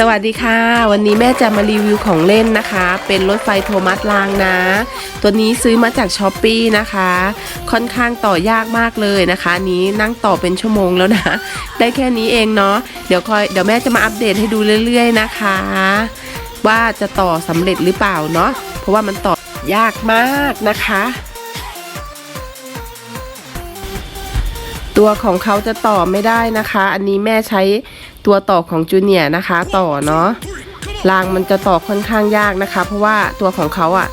สวัสดีค่ะ วันนี้แม่จะมารีวิวของเล่นนะคะ เป็นรถไฟโทมัสรางนะ ตัวนี้ซื้อมาจากช้อปปีนะคะ ค่อนข้างต่อยากมากเลยนะคะนี้นั่งต่อเป็นชั่วโมงแล้วนะ ได้แค่นี้เองเนาะเดี๋ยวคอยเดี๋ยวแม่จะมาอัปเดตให้ดูเรื่อยๆนะคะ ว่าจะต่อสำเร็จหรือเปล่าเนาะเพราะว่ามันต่อยากมากนะคะตัวของเขาจะต่อไม่ได้นะคะ อันนี้แม่ใช้ ตัวต่อของจูเนียนะคะ ต่อเนาะรางมันจะต่อค่อนข้างยากนะคะ เพราะว่าตัวของเขาอะ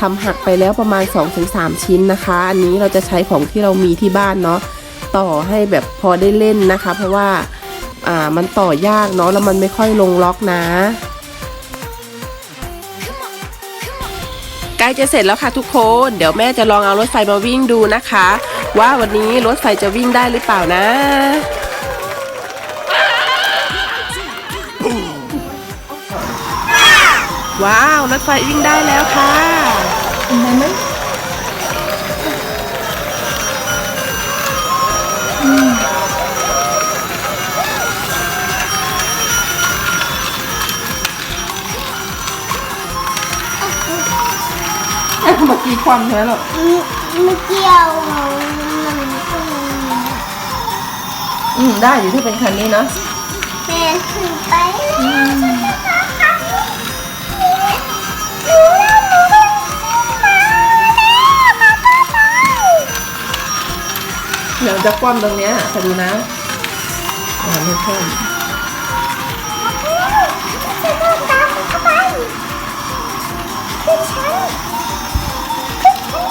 ทำหักไปแล้วประมาณ 2-3 ชิ้นนะคะ อันนี้เราจะใช้ของที่เรามีที่บ้านเนาะต่อให้แบบพอได้เล่นนะคะ เพราะว่าอ่ามันต่อยากเนาะแล้วมันไม่ค่อยลงล็อกนะใกล้จะเสร็จแล้วค่ะทุกคน เดี๋ยวแม่จะลองเอารถไฟมาวิ่งดูนะคะ ว่าวันนี้รถไฟจะวิ่งได้หรือเปล่านะ ว้าวรถไฟวิ่งได้แล้วค่ะเมื่อกี้ความใช่ไหมหรอไม่เกี่ยวมันก็อืมได้อยู่ที่เป็นคันนี้เนาะแม่ขึ้นไปแล้ว เดี๋ยวจะคว่ำตรงเนี้ยคอยดูนะอ่าไม่คว่ำจะโดนตามเข้าไปขึ้นชั้นขึ้นชั้น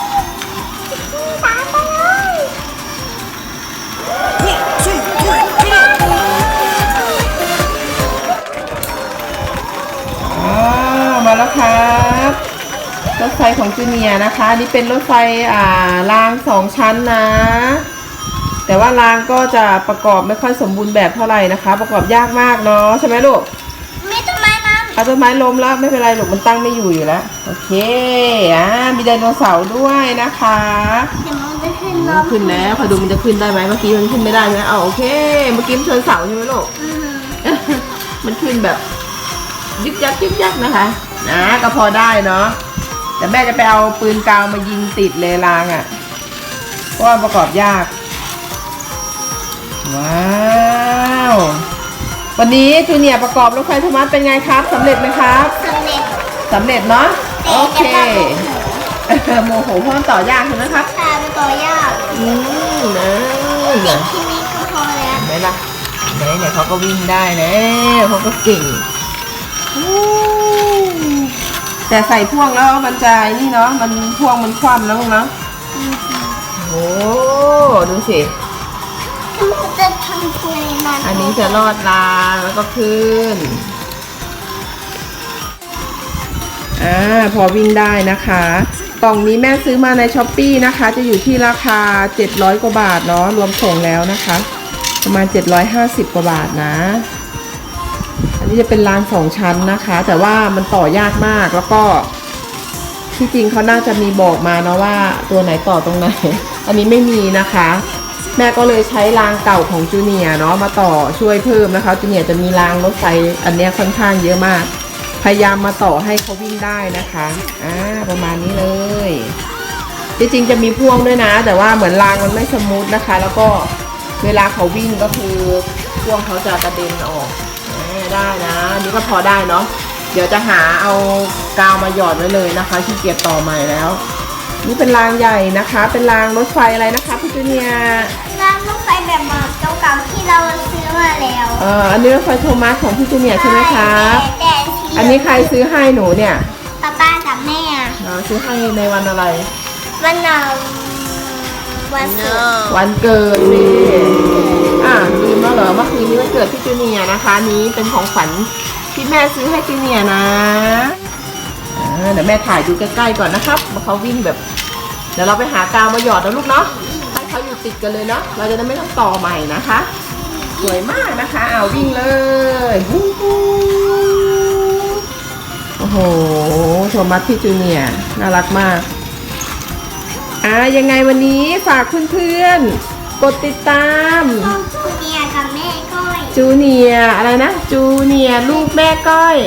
ตามไปเลยมาแล้วครับรถไฟของจูเนียนะคะนนี่เป็นรถไฟอ่ารางสองชั้นนะ แต่ว่ารางก็จะประกอบไม่ค่อยสมบูรณ์แบบเท่าไหร่นะคะ ประกอบยากมากเนาะใช่ไหมลูกไม่ต้นไม้นั้นเอาต้นไม้ล้มแล้วไม่เป็นไรลูกมันตั้งไม่อยู่อยู่แล้วโอเคอ่ามีไดโนเสาร์ด้วยนะคะเดี๋ยวมันจะขึ้นมัรนถขึ้นแล้วคอยดูมันจะขึ้นได้ไหมเมื่อกี้มันขึ้นไม่ได้ใช่ไหมเอาโอเคเมื่อกี้มันชนเสาใช่ไหมลูก อืมมันขึ้นแบบยึกยักยึกยักนะคะนะก็พอได้เนาะแต่แม่จะไปเอาปืนกาวมายิงติดเลยรางอะ่ะเพราะว่าประกอบยาก ว้าว วันนี้จูเนียร์ประกอบรถไฟโทมัสเป็นไงครับสำเร็จไหมครับสำเร็จสำเร็จเนาะแต่โอเคจะมาโมโหโมโหเพราะมันต่อยากใช่ไหมครับทาเป็นตัวยากอืมนะเด็กที่นี่ก็พอแล้วไหนล่ะไหนไหนเขาก็วิ่งได้แล้วเขาก็เก่งอู้แต่ใส่พ่วงแล้วมันจะนี่เนาะมันพ่วงมันคว่ำแล้วลูกเนาะโอ้ดูสิมัน จะทำคุยมันอันนี้จะลอดรางแล้วก็ขึ้น อ่าพอวิ่งได้นะคะ กล่องนี้แม่ซื้อมาในช้อปปีนะคะ จะอยู่ที่ราคา 700 กว่าบาทเนาะรวมส่งแล้วนะคะ ประมาณ 750 กว่าบาทนะ อันนี้จะเป็นรางสองชั้นนะคะ แต่ว่ามันต่อยากมากแล้วก็ที่จริงเขาน่าจะมีบอกมาเนาะว่าตัวไหนต่อตรงไหน อันนี้ไม่มีนะคะ แม่ก็เลยใช้รางเก่าของจูเนียเนาะมาต่อช่วยเพิ่มนะคะจูเนียจะมีรางรถไฟอันเนี้ยค่อนข้างเยอะมาก พยายามมาต่อให้เขาวิ่งได้นะคะอ่าประมาณนี้เลย จริงๆจะมีพ่วงด้วยนะ แต่ว่าเหมือนรางมันไม่สมูทนะคะ แล้วก็เวลาเขาวิ่งก็คือพ่วงเขาจะกระเด็นออกอได้นะนนี่ก็พอได้เนาะเดี๋ยวจะหาเอากาวมาหยอดไว้เลยนะคะที่เกียจต่อใหม่แล้ว นี่เป็นรางใหญ่นะคะ เป็นรางรถไฟอะไรนะคะพี่จูเนียร์ร้านรถไฟแบบเก่าๆที่เราซื้อมาแล้วเอ่ออันนี้รถไฟโทมัสของพี่จูเนียร์ใช่ไหมคะแต่แต่ที่อันนี้ใครซื้อให้หนูเนี่ยป้าป้ากับแม่เอ่อซื้อให้ในวันอะไร วันเนาวันศุกร์วันเกิดนี่อะลืมแล้วเหรอเมื่อคืนนี้วันเกิดพี่จูเนียร์นะคะอันนี้เป็นของขวัญที่แม่ซื้อให้จูเนียร์นะอ่า เดี๋ยวแม่ถ่ายดูใกล้ๆก่อนนะครับว่าเขาวิ่งแบบ เดี๋ยวเราไปหากาวมาหยอดนะลูกเนาะให้เขาอยู่ติดกันเลยเนาะเราจะได้ไม่ต้องต่อใหม่นะคะ สวยมากนะคะเอาวิ่งเลยวู้ฮู้โอ้โหโทมัสพี่จูเนียร์น่ารักมากอ่ายังไงวันนี้ฝากเพื่อนๆกดติดตามพ่อจูเนียร์กับแม่ก้อยจูเนียร์อะไรนะจูเนียร์ลูกแม่ก้อย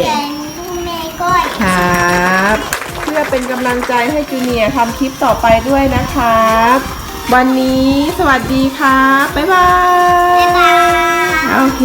แต่ลูกแม่ก้อยครับ เพื่อเป็นกำลังใจให้จูเนียร์ทำคลิปต่อไปด้วยนะครับ วันนี้สวัสดีครับ บ๊ายบาย บ๊ายบาย โอเค